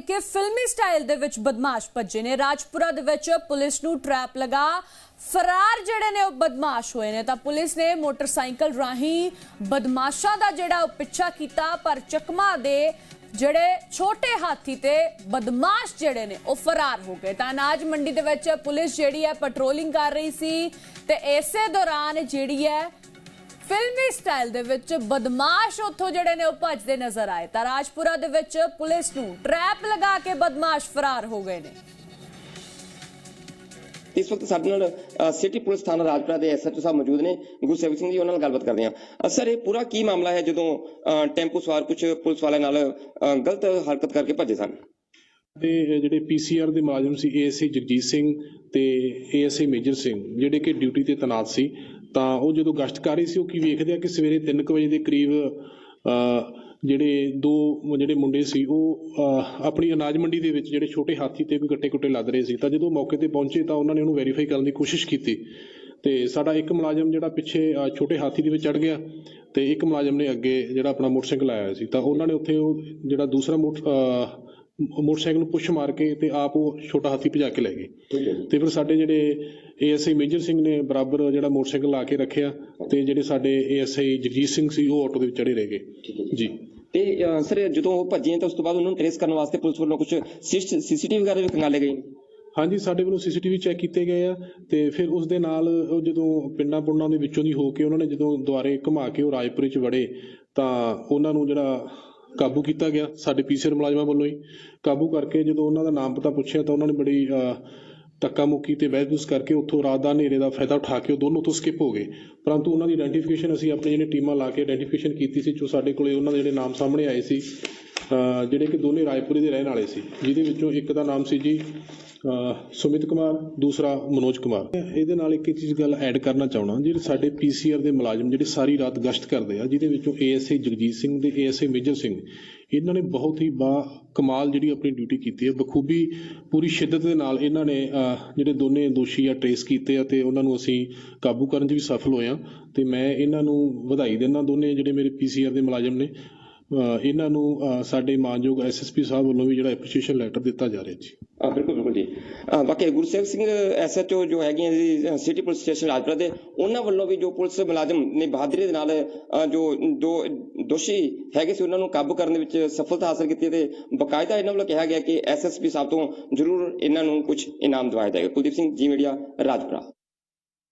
ਕਿ ਫਿਲਮੀ ਸਟਾਈਲ ਦੇ ਵਿੱਚ ਬਦਮਾਸ਼ ਭੱਜੇ ਨੇ। ਰਾਜਪੁਰਾ ਦੇ ਵਿੱਚ ਪੁਲਿਸ ਨੂੰ ਟਰੈਪ ਲਗਾ। ਫਰਾਰ ਜਿਹੜੇ ਨੇ ਉਹ ਬਦਮਾਸ਼ ਹੋਏ ਨੇ। ਤਾਂ ਪੁਲਿਸ ਨੇ ਮੋਟਰਸਾਈਕਲ ਰਾਹੀਂ ਬਦਮਾਸ਼ਾਂ ਦਾ ਜਿਹੜਾ ਉਹ ਪਿੱਛਾ ਕੀਤਾ, ਪਰ ਚਕਮਾ ਦੇ ਜਿਹੜੇ ਛੋਟੇ ਹਾਥੀ ਤੇ ਬਦਮਾਸ਼ ਜਿਹੜੇ ਨੇ ਉਹ ਫਰਾਰ ਹੋ ਗਏ। ਤਾਂ ਅਨਾਜ ਮੰਡੀ ਦੇ ਵਿੱਚ ਪੁਲਿਸ ਜਿਹੜੀ ਹੈ ਪੈਟਰੋਲਿੰਗ ਕਰ ਰਹੀ ਸੀ ਤੇ ਇਸੇ ਦੌਰਾਨ ਜਿਹੜੀ ਹੈ ਫਿਲਮੀ ਸਟਾਈਲ ਦੇ ਵਿੱਚ ਬਦਮਾਸ਼ ਉੱਥੋਂ ਜਿਹੜੇ ਨੇ ਉਹ ਭੱਜਦੇ ਨਜ਼ਰ ਆਏ। ਤਾਂ ਰਾਜਪੁਰਾ ਦੇ ਵਿੱਚ ਪੁਲਿਸ ਨੂੰ ਟਰੈਪ ਲਗਾ ਕੇ ਬਦਮਾਸ਼ ਫਰਾਰ ਹੋ ਗਏ ਨੇ। ਇਸ ਵਕਤ ਸਾਡੇ ਨਾਲ ਸਿਟੀ ਪੁਲਿਸ ਥਾਣਾ ਰਾਜਪੁਰਾ ਦੇ ਐਸਐਚਓ ਸਾਹਿਬ ਮੌਜੂਦ ਨੇ। ਗੁਰਸੇਵਕ ਸਿੰਘ ਜੀ ਉਹਨਾਂ ਨਾਲ ਗੱਲਬਾਤ ਕਰਦੇ ਹਾਂ। ਅ, ਸਰ ਇਹ ਪੂਰਾ ਕੀ ਮਾਮਲਾ ਹੈ ਜਦੋਂ ਟੈਂਪੂ ਸਵਾਰ ਕੁਝ ਪੁਲਿਸ ਵਾਲਿਆਂ ਨਾਲ ਗਲਤ ਹਰਕਤ ਕਰਕੇ ਭੱਜੇ ਸਨ? ਤੇ ਜਿਹੜੇ ਪੀਸੀਆਰ ਦੇ ਮੁਲਾਜ਼ਮ ਸੀ ਏਐਸਆਈ ਜਗਜੀਤ ਸਿੰਘ ਤੇ ਏਐਸਆਈ ਮੇਜਰ ਸਿੰਘ ਜਿਹੜੇ ਕਿ ਡਿਊਟੀ ਤੇ ਤੈਨਾਤ ਸੀ ਤਾਂ ਉਹ ਜਦੋਂ ਗਸ਼ਤ ਕਰ ਰਹੀ ਸੀ, ਉਹ ਕੀ ਵੇਖਦੇ ਆ ਕਿ ਸਵੇਰੇ 3:00 ਵਜੇ ਦੇ ਕਰੀਬ ਜਿਹੜੇ ਦੋ ਜਿਹੜੇ ਮੁੰਡੇ ਸੀ, ਉਹ ਆਪਣੀ ਅਨਾਜ ਮੰਡੀ ਦੇ ਵਿੱਚ ਜਿਹੜੇ ਛੋਟੇ ਹਾਥੀ ਤੇ ਕੋਈ ਗੱਟੇ ਕੁੱਟੇ ਲੱਦ ਰਹੇ ਸੀ। ਤਾਂ ਜਦੋਂ ਮੌਕੇ ਤੇ ਪਹੁੰਚੇ ਤਾਂ ਉਹਨਾਂ ਨੇ ਉਹਨੂੰ ਵੈਰੀਫਾਈ ਕਰਨ ਦੀ ਕੋਸ਼ਿਸ਼ ਕੀਤੀ। ਤੇ ਸਾਡਾ ਇੱਕ ਮੁਲਾਜ਼ਮ ਜਿਹੜਾ ਪਿੱਛੇ ਛੋਟੇ ਹਾਥੀ ਦੇ ਵਿੱਚ ਚੜ ਗਿਆ ਤੇ ਇੱਕ ਮੁਲਾਜ਼ਮ ਨੇ ਅੱਗੇ ਜਿਹੜਾ ਆਪਣਾ ਮੋਟਰਸਾਈਕਲ ਆਇਆ ਸੀ। ਤਾਂ ਉਹਨਾਂ ਨੇ ਉੱਥੇ ਉਹ ਜਿਹੜਾ ਦੂਸਰਾ ਮੋਟਰ ਮੋਟਰਸਾਈਕਲ ਨੂੰ ਪੁਸ਼ ਮਾਰ ਕੇ ਤੇ ਆਪ ਉਹ ਛੋਟਾ ਹਾਥੀ ਭਜਾ ਕੇ ਲੈ ਗਏ। ਤੇ ਫਿਰ ਸਾਡੇ ਜਿਹੜੇ ਏਐਸਆਈ ਮੇਜਰ ਸਿੰਘ ਨੇ ਬਰਾਬਰ ਜਿਹੜਾ ਮੋਟਰਸਾਈਕਲ ਲਾ ਕੇ ਰੱਖਿਆ ਤੇ ਜਿਹੜੇ ਸਾਡੇ ਏਐਸਆਈ ਜਗਜੀਤ ਸਿੰਘ ਸੀ ਉਹ ਆਟੋ ਦੇ ਵਿੱਚ ਚੜੇ ਰਹਿ ਗਏ। ਜੀ। ਤੇ ਸਰ ਜਦੋਂ ਉਹ ਭੱਜੇ ਤਾਂ ਉਸ ਤੋਂ ਬਾਅਦ ਉਹਨਾਂ ਨੂੰ ਟ੍ਰੇਸ ਕਰਨ ਵਾਸਤੇ ਪੁਲਿਸ ਵੱਲੋਂ ਕੁਝ ਸੀਸੀਟੀਵੀ ਵਗੈਰਾ ਵੀ ਖੰਗਾਲੇ ਗਏ? ਹਾਂਜੀ ਸਾਡੇ ਵੱਲੋਂ ਸੀਸੀਟੀਵੀ ਚੈੱਕ ਕੀਤੇ ਗਏ ਆ ਤੇ ਫਿਰ ਉਸ ਦੇ ਨਾਲ ਉਹ ਜਦੋਂ ਪਿੰਡਾਂ ਪੁੰਡਾਂ ਦੇ ਵਿੱਚੋਂ ਦੀ ਹੋ ਕੇ ਉਹਨਾਂ ਨੇ ਜਦੋਂ ਦੁਆਰੇ ਘੁਮਾ ਕੇ ਉਹ ਰਾਜਪੁਰੇ ਚ ਵੜੇ ਤਾਂ ਉਹਨਾਂ ਨੂੰ ਜਿਹੜਾ ਕਾਬੂ ਕੀਤਾ ਗਿਆ ਸਾਡੇ ਪੀਸੀਆਰ ਮੁਲਾਜ਼ਮਾਂ ਵੱਲੋਂ ਹੀ। ਕਾਬੂ ਕਰਕੇ ਜਦੋਂ ਉਹਨਾਂ ਦਾ ਨਾਮ ਪਤਾ ਪੁੱਛਿਆ ਤਾਂ ਉਹਨਾਂ ਨੇ ਬੜੀ ਅਹ, ਧੱਕਾ ਮੁੱਕੀ ਤੇ ਬਹਿਸ ਕਰਕੇ ਉੱਥੋਂ ਰਾਤ ਦਾ ਹਨੇਰੇ ਦਾ ਫਾਇਦਾ ਉਠਾ ਕੇ ਉਹ ਦੋਨੋਂ ਤੋਂ ਸਕਿਪ ਹੋ ਗਏ। ਪਰੰਤੂ ਉਹਨਾਂ ਦੀ ਆਇਡੈਂਟੀਫਿਕੇਸ਼ਨ ਅਸੀਂ ਆਪਣੀ ਜਿਹੜੀ ਟੀਮਾਂ ਲਾ ਕੇ ਆਇਡੈਂਟੀਫਿਕੇਸ਼ਨ ਕੀਤੀ ਸੀ ਜੋ ਸਾਡੇ ਕੋਲੇ ਉਹਨਾਂ ਦੇ ਜਿਹੜੇ ਨਾਮ ਸਾਹਮਣੇ ਆਏ ਸੀ ਜਿਹੜੇ ਕਿ ਦੋਨੇ ਰਾਜਪੁਰੇ ਦੇ ਰਹਿਣ ਵਾਲੇ ਸੀ, ਜਿਹਦੇ ਵਿੱਚੋਂ ਇੱਕ ਦਾ ਨਾਮ ਸੀ ਜੀ ਸੁਮਿਤ ਕੁਮਾਰ, ਦੂਸਰਾ ਮਨੋਜ ਕੁਮਾਰ। ਇਹਦੇ ਨਾਲ ਇੱਕ ਚੀਜ਼ ਗੱਲ ਐਡ ਕਰਨਾ ਚਾਹਣਾ ਜਿਹੜੇ ਸਾਡੇ ਪੀਸੀਆਰ ਦੇ ਮੁਲਾਜ਼ਮ, ਜਿਹੜੇ ਸਾਰੀ ਰਾਤ ਗਸ਼ਤ ਕਰਦੇ ਆ, ਜਿਹਦੇ ਵਿੱਚੋਂ ਏਐਸਆਈ ਜਗਜੀਤ ਸਿੰਘ ਤੇ ਏਐਸਆਈ ਮੇਜਰ ਸਿੰਘ, ਇਹਨਾਂ ਨੇ ਬਹੁਤ ਹੀ ਬਾ ਕਮਾਲ ਜਿਹੜੀ ਆਪਣੀ ਡਿਊਟੀ ਕੀਤੀ ਹੈ ਬਖੂਬੀ ਪੂਰੀ ਸ਼ਿੱਦਤ ਦੇ ਨਾਲ ਇਹਨਾਂ ਨੇ ਜਿਹੜੇ ਦੋਨੇ ਦੋਸ਼ੀ ਆ ਟ੍ਰੇਸ ਕੀਤੇ ਆ ਤੇ ਉਹਨਾਂ ਨੂੰ ਅਸੀਂ ਕਾਬੂ ਕਰਨ 'ਚ ਵੀ ਸਫਲ ਹੋਏ ਆ ਤੇ ਮੈਂ ਇਹਨਾਂ ਨੂੰ ਵਧਾਈ ਦਿੰਦਾ, ਦੋਨੇ ਜਿਹੜੇ ਮੇਰੇ ਪੀਸੀਆਰ ਦੇ ਮੁਲਾਜ਼ਮ ਨੇ। ਇਹਨਾਂ ਨੂੰ ਸਾਡੇ ਮਾਨਯੋਗ ਐਸਐਸਪੀ ਸਾਹਿਬ ਵੱਲੋਂ ਵੀ ਜਿਹੜਾ ਐਪਰੀਸ਼ੀਏਸ਼ਨ ਲੈਟਰ ਦਿੱਤਾ ਜਾ ਰਿਹਾ ਜੀ। ਅ, ਬਿਲਕੁਲ ਬਿਲਕੁਲ ਜੀ। ਅ, ਗੁਰਸੇਵਕ ਸਿੰਘ ਐਸਐਚਓ ਜੋ ਹੈਗੇ ਜੀ ਸਿਟੀ ਪੁਲਿਸ ਸਟੇਸ਼ਨ ਰਾਜਪੁਰਾ ਦੇ ਉਹਨਾਂ ਵੱਲੋਂ ਵੀ ਜੋ ਪੁਲਿਸ ਮੁਲਾਜ਼ਮ ਨੇ ਬਹਾਦਰੀ ਦੇ ਨਾਲ ਜੋ ਦੋ ਦੋਸ਼ੀ ਹੈਗੇ ਸੀ ਉਹਨਾਂ ਨੂੰ ਕਾਬੂ ਕਰਨ ਦੇ ਵਿੱਚ ਸਫਲਤਾ ਹਾਸਲ ਕੀਤੀ ਤੇ ਬਕਾਇਦਾ ਇਹਨਾਂ ਵੱਲੋਂ ਕਿਹਾ ਗਿਆ ਕਿ ਐਸਐਸਪੀ ਸਾਹਿਬ ਤੋਂ ਜ਼ਰੂਰ ਇਹਨਾਂ ਨੂੰ ਕੁਝ ਇਨਾਮ ਦਿਵਾਇਆ ਜਾਏਗਾ। ਕੁਲਦੀਪ ਸਿੰਘ ਜੀ ਮੀਡੀਆ ਰਾਜਪੁਰਾ।